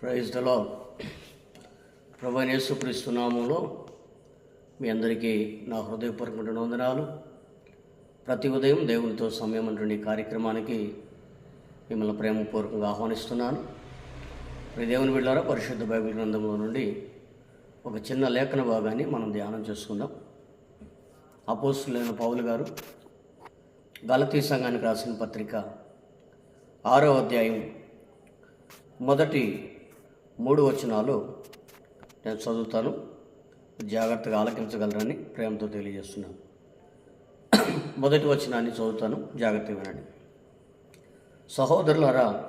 Praise దలో ప్రభు నామంలో మీ అందరికీ నా హృదయపూర్వకమైన వందనాలు. ప్రతి ఉదయం దేవునితో సమయం అటువంటి కార్యక్రమానికి మిమ్మల్ని ప్రేమపూర్వకంగా ఆహ్వానిస్తున్నాను. దేవుని బిడ్డారా పరిశుద్ధ బైబిల్ గ్రంథంలో నుండి ఒక చిన్న లేఖన భాగాన్ని మనం ధ్యానం చేసుకుందాం. అపోస్తులైన పౌలు గారు గలతీ సంఘానికి రాసిన పత్రిక ఆరో అధ్యాయం మొదటి మూడు వచనాలు నేను చదువుతాను. జాగ్రత్తగా ఆలకించగలరని ప్రేమతో తెలియజేస్తున్నాను. మొదటి వచనాన్ని చదువుతాను. జాగ్రత్తగా వినండి. సహోదరులారా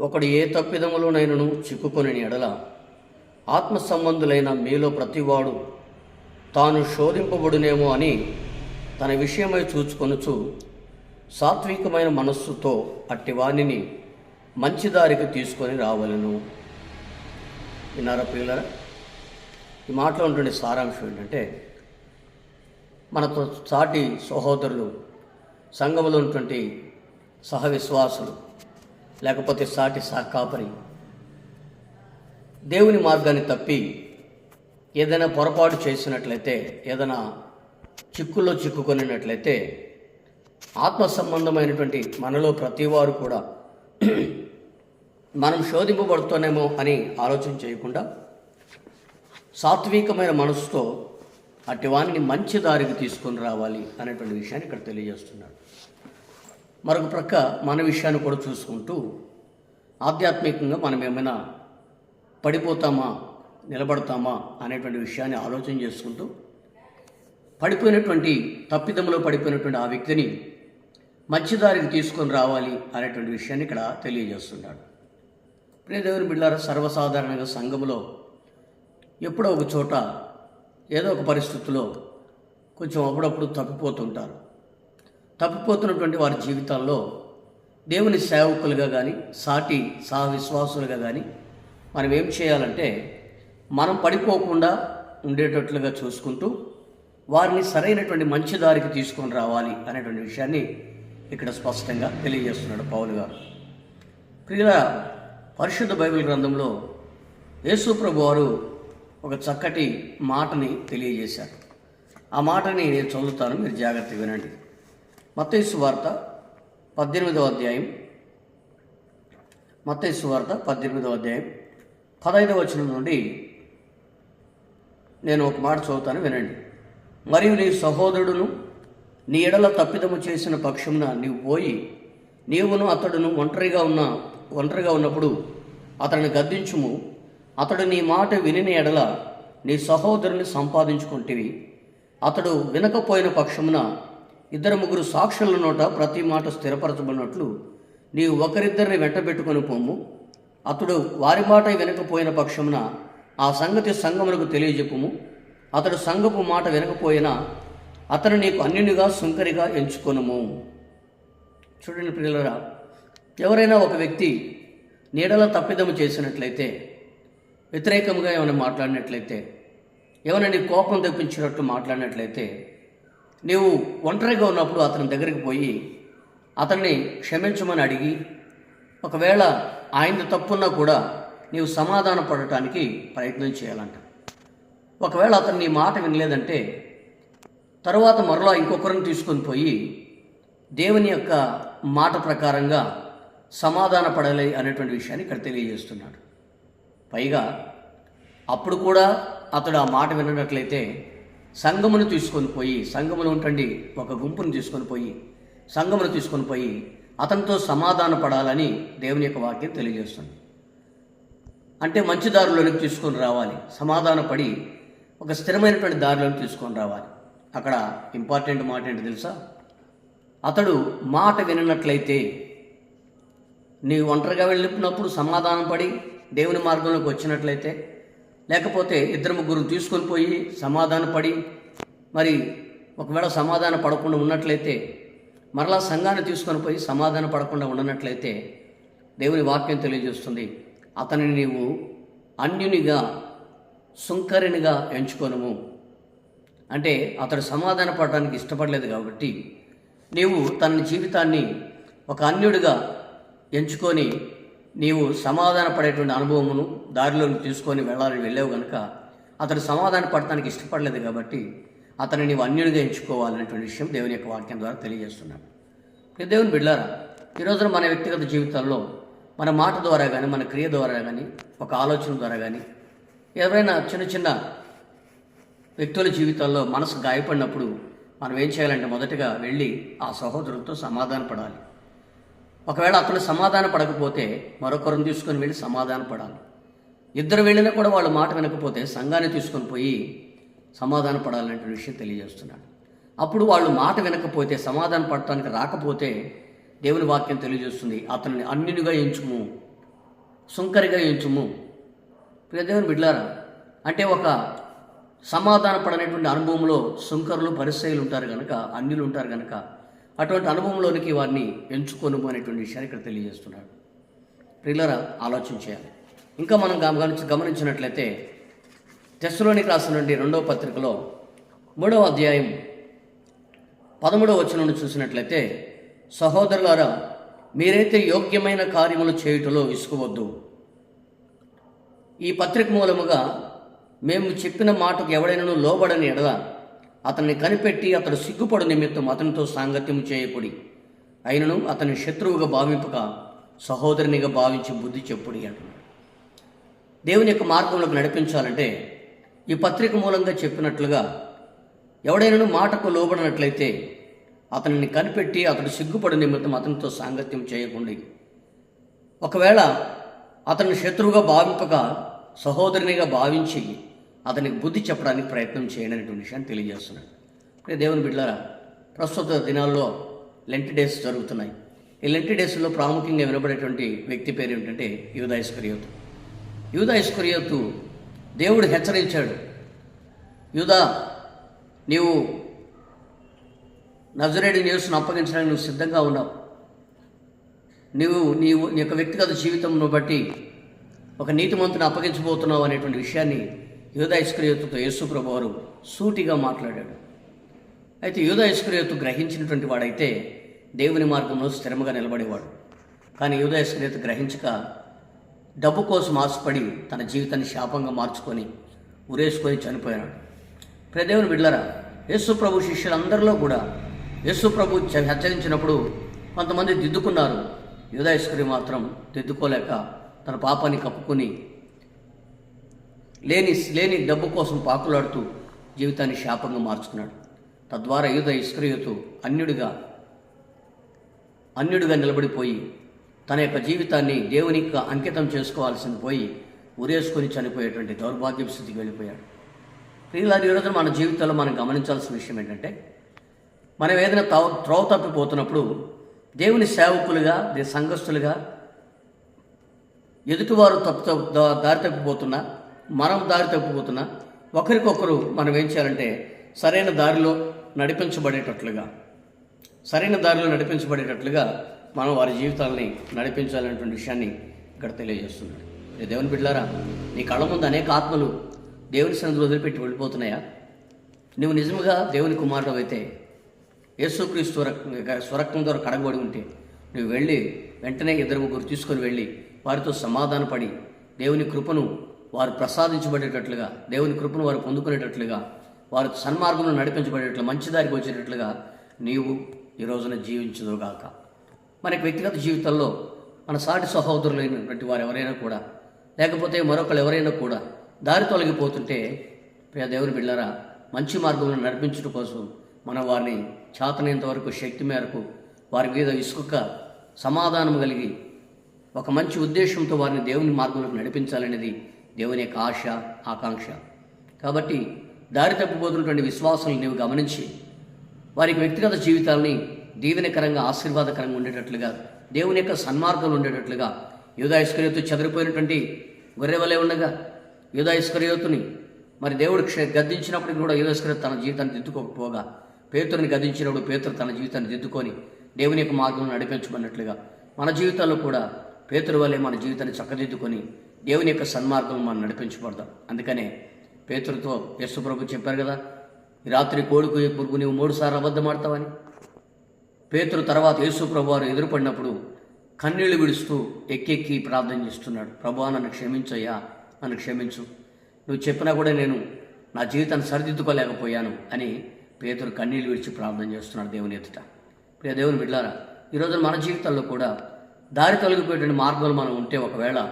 ఒకడు ఏ తప్పిదములోనైనను చిక్కుకొని ఎడల ఆత్మ సంబంధులైన మీలో ప్రతివాడు తాను శోధింపబడునేమో అని తన విషయమై చూచుకొనుచు సాత్వికమైన మనస్సుతో అట్టి వాణిని మంచి దారికి తీసుకొని రావలను. విన్నారా ప్రియులరా? ఈ మాటలో ఉంటుండే సారాంశం ఏంటంటే మనతో సాటి సహోదరులు సంఘంలో ఉన్నటువంటి సహవిశ్వాసులు లేకపోతే సాటి సహకాపరి దేవుని మార్గాన్ని తప్పి ఏదైనా పొరపాటు చేసినట్లయితే ఏదైనా చిక్కుల్లో చిక్కుకొనినట్లయితే ఆత్మ సంబంధమైనటువంటి మనలో ప్రతివారు కూడా మనం శోధింపబడుతున్నామో అని ఆలోచన చేయకుండా సాత్వికమైన మనసుతో అట్టి వాణిని మంచి దారికి తీసుకొని రావాలి అనేటువంటి విషయాన్ని ఇక్కడ తెలియజేస్తున్నాడు. మరొక ప్రక్క మన విషయాన్ని కూడా చూసుకుంటూ ఆధ్యాత్మికంగా మనం ఏమైనా పడిపోతామా నిలబడతామా అనేటువంటి విషయాన్ని ఆలోచన చేసుకుంటూ పడిపోయినటువంటి తప్పిదంలో పడిపోయినటువంటి ఆ వ్యక్తిని మంచిదారికి తీసుకొని రావాలి అనేటువంటి విషయాన్ని ఇక్కడ తెలియజేస్తున్నాడు. ప్రియదేవుని బిళ్ళార సర్వసాధారణంగా సంఘములో ఎప్పుడో ఒక చోట ఏదో ఒక పరిస్థితిలో కొంచెం అప్పుడప్పుడు తప్పిపోతుంటారు. తప్పిపోతున్నటువంటి వారి జీవితాల్లో దేవుని సేవకులుగా కానీ సాటి సహ విశ్వాసులుగా కానీ మనం ఏం చేయాలంటే మనం పడిపోకుండా ఉండేటట్లుగా చూసుకుంటూ వారిని సరైనటువంటి మంచి దారికి తీసుకొని రావాలి అనేటువంటి విషయాన్ని ఇక్కడ స్పష్టంగా తెలియజేస్తున్నాడు పౌలు గారు. ప్రియుల పరిశుద్ధ బైబిల్ గ్రంథంలో యేసు ప్రభు వారు ఒక చక్కటి మాటని తెలియజేశారు. ఆ మాటని నేను చదువుతాను మీరు జాగ్రత్తగా వినండి. మత్తైసు వార్త పద్దెనిమిదవ అధ్యాయం. మత్తైసు వార్త పద్దెనిమిదవ అధ్యాయం. పదహైదవ వచనం నుండి నేను ఒక మాట చదువుతాను వినండి. మరియు నీ సహోదరుడును నీ ఎడల తప్పిదము చేసిన పక్షమున నీవు పోయి నీవును అతడును ఒంటరిగా ఉన్న ఒంటరిగా ఉన్నప్పుడు అతడిని గద్దించుము. అతడు నీ మాట వినిన ఎడల నీ సహోదరుని సంపాదించుకుంటేవి. అతడు వినకపోయిన పక్షమున ఇద్దరు ముగ్గురు సాక్షుల నోట ప్రతి మాట స్థిరపరచబడినట్లు నీవు ఒకరిద్దరిని వెంటబెట్టుకొని పోము. అతడు వారి మాట వినకపోయిన పక్షమున ఆ సంగతి సంగమునకు తెలియజెప్పుము. అతడు సంగపు మాట వినకపోయినా అతను నీకు అన్యునిగా సుంకరిగా ఎంచుకొనుము. చూడండి పిల్లరా ఎవరైనా ఒక వ్యక్తి నీడలో తప్పిదము చేసినట్లయితే వ్యతిరేకంగా ఏమైనా మాట్లాడినట్లయితే ఏమైనా నీ కోపం తెప్పించినట్టు మాట్లాడినట్లయితే నీవు ఒంటరిగా ఉన్నప్పుడు అతని దగ్గరికి పోయి అతన్ని క్షమించమని అడిగి ఒకవేళ ఆయన తప్పున్నా కూడా నీవు సమాధాన పడటానికి ప్రయత్నం చేయాలంట. ఒకవేళ అతను నీ మాట వినలేదంటే తరువాత మరలా ఇంకొకరిని తీసుకొని పోయి దేవుని యొక్క మాట ప్రకారంగా సమాధాన పడాలి అనేటువంటి విషయాన్ని ఇక్కడ తెలియజేస్తున్నాడు. పైగా అప్పుడు కూడా అతడు ఆ మాట వినట్లయితే సంఘమును తీసుకొని పోయి సంఘములో ఉంటండి ఒక గుంపును తీసుకొని పోయి సంఘమును తీసుకొని పోయి అతనితో సమాధాన పడాలని దేవుని యొక్క వాక్యం తెలియజేస్తుంది. అంటే మంచి దారిలోనికి తీసుకొని రావాలి. సమాధాన పడి ఒక స్థిరమైనటువంటి దారిలోకి తీసుకొని రావాలి. అక్కడ ఇంపార్టెంట్ మాట ఏంటి తెలుసా? అతడు మాట వినట్లయితే నీవు ఒంటరిగా వెళ్ళినప్పుడు సమాధానం పడి దేవుని మార్గంలోకి వచ్చినట్లయితే లేకపోతే ఇద్దరు ముగ్గురు తీసుకొని పోయి సమాధాన పడి మరి ఒకవేళ సమాధాన పడకుండా ఉన్నట్లయితే మరలా సంఘాన్ని తీసుకొని పోయి సమాధాన పడకుండా ఉండనట్లయితే దేవుని వాక్యం తెలియజేస్తుంది. అతనిని నీవు అన్యునిగా సుంకరినిగా ఎంచుకోనము. అంటే అతడు సమాధాన పడడానికి ఇష్టపడలేదు కాబట్టి నీవు తన జీవితాన్ని ఒక అన్యుడిగా ఎంచుకొని నీవు సమాధాన పడేటువంటి అనుభవమును దారిలోకి తీసుకొని వెళ్ళాలని వెళ్ళావు కనుక అతడు సమాధాన పడటానికి ఇష్టపడలేదు కాబట్టి అతను నీవు అన్యునిగా ఎంచుకోవాలనేటువంటి విషయం దేవుని యొక్క వాక్యం ద్వారా తెలియజేస్తున్నాడు. దేవుని బిడ్డారా ఈరోజున మన వ్యక్తిగత జీవితాల్లో మన మాట ద్వారా కానీ మన క్రియ ద్వారా కానీ ఒక ఆలోచన ద్వారా కానీ ఎవరైనా చిన్న చిన్న వ్యక్తుల జీవితాల్లో మనసు గాయపడినప్పుడు మనం ఏం చేయాలంటే మొదటగా వెళ్ళి ఆ సహోదరులతో సమాధాన పడాలి ఒకవేళ అతను సమాధాన పడకపోతే మరొకరిని తీసుకొని వెళ్ళి సమాధాన పడాలి. ఇద్దరు వెళ్ళినా కూడా వాళ్ళు మాట వినకపోతే సంఘాన్ని తీసుకొని పోయి సమాధాన పడాలనే విషయం తెలియజేస్తున్నాడు. అప్పుడు వాళ్ళు మాట వినకపోతే సమాధాన పడటానికి రాకపోతే దేవుని వాక్యం తెలియజేస్తుంది అతనిని అన్యునిగా ఎంచుము సుంకరిగా ఎంచుము. ప్రియ దేవుని బిడ్లారా అంటే ఒక సమాధాన పడనేటువంటి అనుభవంలో సుంకరులు పరిస్థితులు ఉంటారు కనుక అన్యులు ఉంటారు కనుక అటువంటి అనుభవంలోనికి వారిని ఎంచుకొను అనేటువంటి విషయాన్ని ఇక్కడ తెలియజేస్తున్నాడు. ప్రియులరా ఆలోచన చేయాలి. ఇంకా మనం గమనించి గమనించినట్లయితే టెస్టులోనికి రాసినటువంటి రెండవ పత్రికలో మూడవ అధ్యాయం పదమూడవ వచనం చూసినట్లయితే సహోదరులారా మీరైతే యోగ్యమైన కార్యములు చేయుటలో ఇసుకోవద్దు. ఈ పత్రిక మూలముగా మేము చెప్పిన మాటకు ఎవడైనా లోబడని ఎడదా అతన్ని కనిపెట్టి అతడు సిగ్గుపడు నిమిత్తం అతనితో సాంగత్యం చేయకుడి. అయినను అతని శత్రువుగా భావింపక సహోదరునిగా భావించి బుద్ధి చెప్పుడి అంటున్నాడు దేవుని యొక్క మార్గంలోకి నడిపించాలంటే ఈ పత్రిక మూలంగా చెప్పినట్లుగా ఎవడైనా మాటకు లోబడినట్లయితే అతనిని కనిపెట్టి అతడు సిగ్గుపడు నిమిత్తం అతనితో సాంగత్యం చేయకుండి. ఒకవేళ అతని శత్రువుగా భావింపక సహోదరునిగా భావించి అతనికి బుద్ధి చెప్పడానికి ప్రయత్నం చేయండి అనేటువంటి విషయాన్ని తెలియజేస్తున్నాడు. దేవుని బిడ్డారా ప్రస్తుత దినాల్లో లెంటి డేస్ జరుగుతున్నాయి. ఈ లెంటి డేస్లో ప్రాముఖ్యంగా వినబడేటువంటి వ్యక్తి పేరు ఏమిటంటే యూదా ఇస్కరియోతు. యూదా ఇస్కరియోతు దేవుడు హెచ్చరించాడు. యూదా నీవు నజరేడి న్యూస్ను అప్పగించడానికి నువ్వు సిద్ధంగా ఉన్నావు. నీవు నీవు నీ యొక్క వ్యక్తిగత జీవితంను బట్టి ఒక నీతిమంతుని అప్పగించబోతున్నావు అనేటువంటి విషయాన్ని యూదా ఇస్క్రియతుతో యేసుప్రభు వారు సూటిగా మాట్లాడాడు. అయితే యూదా ఇస్క్రియతు గ్రహించినటువంటి వాడైతే దేవుని మార్గంలో స్థిరముగా నిలబడేవాడు. కానీ యూదా గ్రహించక డబ్బు కోసం ఆశపడి తన జీవితాన్ని శాపంగా మార్చుకొని ఉరేసుకొని చనిపోయాడు. ప్రదేవుని బిడ్లరా యేసు ప్రభు శిష్యులందరిలో కూడా యేసుప్రభు హెచ్చరించినప్పుడు కొంతమంది దిద్దుకున్నారు. యూదాయిస్కరి మాత్రం దిద్దుకోలేక తన పాపాన్ని కప్పుకొని లేని లేని డబ్బు కోసం పాకులాడుతూ జీవితాన్ని శాపంగా మార్చుకున్నాడు. తద్వారా యూద ఇస్క్రియుతు అన్యుడిగా అన్యుడిగా నిలబడిపోయి తన యొక్క జీవితాన్ని దేవునికి అంకితం చేసుకోవాల్సింది పోయి ఉరేసుకొని చనిపోయేటువంటి దౌర్భాగ్య స్థితికి వెళ్ళిపోయాడు. ప్రియులాది ఈరోజు మన జీవితంలో మనం గమనించాల్సిన విషయం ఏంటంటే మనం ఏదైనా త్రవ త్రోవ తప్పిపోతున్నప్పుడు దేవుని సేవకులుగా దే సంఘస్థులుగా ఎదుటివారు తప్పు దారి తప్పిపోతున్నా మనం దారి తప్పిపోతున్నా. ఒకరికొకరు మనం ఏం చేయాలంటే సరైన దారిలో నడిపించబడేటట్లుగా సరైన దారిలో నడిపించబడేటట్లుగా మనం వారి జీవితాలని నడిపించాలనేటువంటి విషయాన్ని ఇక్కడ తెలియజేస్తున్నాడు. దేవుని బిడ్డారా నీ కళ్ళ ముందు అనేక ఆత్మలు దేవుని సన్నిధిలో వదిలిపెట్టి వెళ్ళిపోతున్నాయా? నువ్వు నిజముగా దేవుని కుమారుడు అయితే యేసుక్రీస్తు స్వరక్- స్వరక్తం ద్వారా కడగబడి ఉంటే నువ్వు వెళ్ళి వెంటనే ఇద్దరు ముగ్గురు తీసుకొని వెళ్ళి వారితో సమాధానపడి దేవుని కృపను వారు ప్రసాదించబడేటట్లుగా దేవుని కృపను వారు పొందుకునేటట్లుగా వారు సన్మార్గంలో నడిపించబడేట్లు మంచి దారికి వచ్చేటట్లుగా నీవు ఈ రోజున జీవించదుగాక మనకి వ్యక్తిగత జీవితంలో మన సాటి సహోదరులైనటువంటి వారు ఎవరైనా కూడా లేకపోతే మరొకరు ఎవరైనా కూడా దారి తొలగిపోతుంటే ప్రియ దేవుని బిళ్ళరా మంచి మార్గంలో నడిపించడం కోసం మనం వారిని చాతనేంత వరకు శక్తి మేరకు వారి మీద ఇసుక సమాధానం కలిగి ఒక మంచి ఉద్దేశంతో వారిని దేవుని మార్గంలోకి నడిపించాలనేది దేవుని యొక్క ఆశ ఆకాంక్ష. కాబట్టి దారి తప్పిపోతున్నటువంటి విశ్వాసులు నీవు గమనించి వారికి వ్యక్తిగత జీవితాలని దీవెనకరంగా ఆశీర్వాదకరంగా ఉండేటట్లుగా దేవుని యొక్క సన్మార్గంలో ఉండేటట్లుగా యూదా చెదిరిపోయినటువంటి గొర్రెవలే ఉండగా యూదా మరి దేవుడు క్ష గద్దించినప్పటికి కూడా యూదా తన జీవితాన్ని దిద్దుకోకపోగా పేతురుని గద్దించినప్పుడు పేతురు తన జీవితాన్ని దిద్దుకొని దేవుని యొక్క మార్గంలో నడిపించమన్నట్లుగా మన జీవితాల్లో కూడా పేతురు వలె మన జీవితాన్ని చక్కదిద్దుకొని దేవుని యొక్క సన్మార్గం మనం నడిపించబడదాం. అందుకనే పేతురుతో యేసు ప్రభు చెప్పారు కదా రాత్రి కోడుకు పురుగు నీవు మూడుసార్లు అబద్ధమాడతావని పేతురు తర్వాత యేసు ప్రభు వారు ఎదురుపడినప్పుడు కన్నీళ్ళు విడుస్తూ ఎక్కెక్కి ప్రార్థన చేస్తున్నాడు. ప్రభు నన్ను క్షమించయ్యా నన్ను క్షమించు. నువ్వు చెప్పినా కూడా నేను నా జీవితాన్ని సరిదిద్దుకోలేకపోయాను అని పేతురు కన్నీళ్ళు విడిచి ప్రార్థన చేస్తున్నాడు దేవుని ఎదుట. ప్రియ దేవుని బిడ్డారా ఈరోజు మన జీవితాల్లో కూడా దారి తొలగిపోయేటువంటి మార్గాలు మనం ఉంటే ఒకవేళ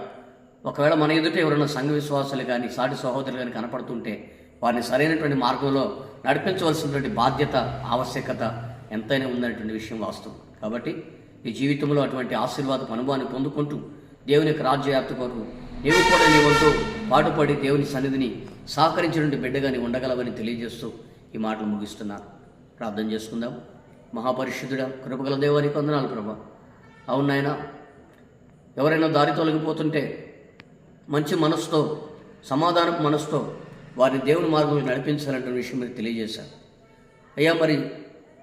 ఒకవేళ మన ఎదుట ఎవరైనా సంఘ విశ్వాసాలు కానీ సాటి సహోదరులు కానీ కనపడుతుంటే వారిని సరైనటువంటి మార్గంలో నడిపించవలసినటువంటి బాధ్యత ఆవశ్యకత ఎంతైనా ఉందనేటువంటి విషయం వాస్తవం. కాబట్టి ఈ జీవితంలో అటువంటి ఆశీర్వాదపు అనుభవాన్ని పొందుకుంటూ దేవుని యొక్క రాజ్యవ్యాప్తి కొరకు నీవు కూడా నీవంతో పాటుపడి దేవుని సన్నిధిని సహకరించినటువంటి బిడ్డగా నీ ఉండగలవని తెలియజేస్తూ ఈ మాటలు ముగిస్తున్నాను. ప్రార్థన చేసుకుందాం. మహాపరిశుద్ధుడా కృపగల దేవానికి వందనాలు ప్రభా. అవును నాయన. ఎవరైనా దారి తొలగిపోతుంటే మంచి మనసుతో సమాధానపు మనసుతో వారిని దేవుని మార్గంలో నడిపించాలంటే విషయం మీరు తెలియజేశారు. అయ్యా మరి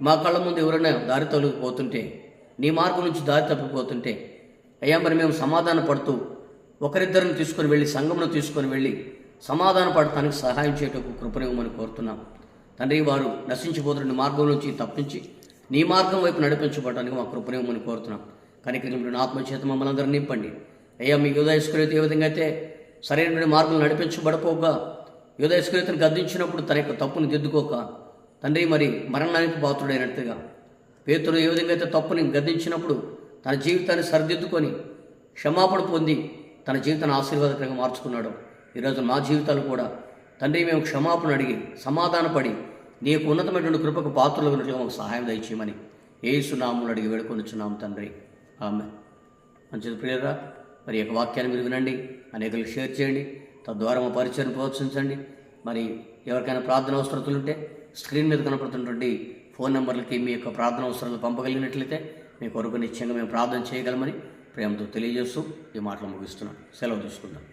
మా కళ్ళ ముందు ఎవరైనా దారి తొలగిపోతుంటే నీ మార్గం నుంచి దారి తప్పిపోతుంటే అయ్యా మరి మేము సమాధాన పడుతూ ఒకరిద్దరిని తీసుకొని వెళ్ళి సంఘమును తీసుకొని వెళ్ళి సమాధాన పడటానికి సహాయం చేయటకు కృపనివ్వమని కోరుతున్నాం. తండ్రి వారు నశించిపోతున్న మార్గం నుంచి తప్పించి నీ మార్గం వైపు నడిపించబడటానికి మా కృపనివ్వమని కోరుతున్నాం. కనికరించిన ఆత్మచేత మమ్మల్ని అందరూ నింపండి. అయ్యా మీ యోధయస్కృతి ఏ విధంగా అయితే సరైన మార్గం నడిపించబడపోగా యోధయస్కృతిని గద్దించినప్పుడు తన యొక్క తప్పుని దిద్దుకోక తండ్రి మరి మరణానికి పాత్రుడైనట్టుగా పేతుడు ఏ విధంగా అయితే తప్పుని గద్దించినప్పుడు తన జీవితాన్ని సరిదిద్దుకొని క్షమాపణ పొంది తన జీవితాన్ని ఆశీర్వాదకరంగా మార్చుకున్నాడు. ఈరోజు మా జీవితాలు కూడా తండ్రి మేము క్షమాపణ అడిగి సమాధానపడి నీ యొక్క ఉన్నతమైనటువంటి కృపకు పాత్రలు ఉన్నట్లుగా మాకు సహాయం దయచేయమని ఏసునాములు అడిగి వేడుకొనిచున్నాం తండ్రి. ఆమె మంచిది ప్రియరా మరి యొక్క వాక్యాన్ని మీరు వినండి అనేకలకు షేర్ చేయండి తద్వారా మా పరిచయం ప్రోత్సహించండి. మరి ఎవరికైనా ప్రార్థన అవసరతలు ఉంటే స్క్రీన్ మీద కనపడుతున్నటువంటి ఫోన్ నెంబర్లకి మీ యొక్క ప్రార్థన అవసరాలు పంపగలిగినట్లయితే మీ కొరకు నిశ్చయంగా మేము ప్రార్థన చేయగలమని ప్రేమతో తెలియజేస్తూ ఈ మాటలు ముగిస్తున్నాను సెలవు తీసుకుందాం.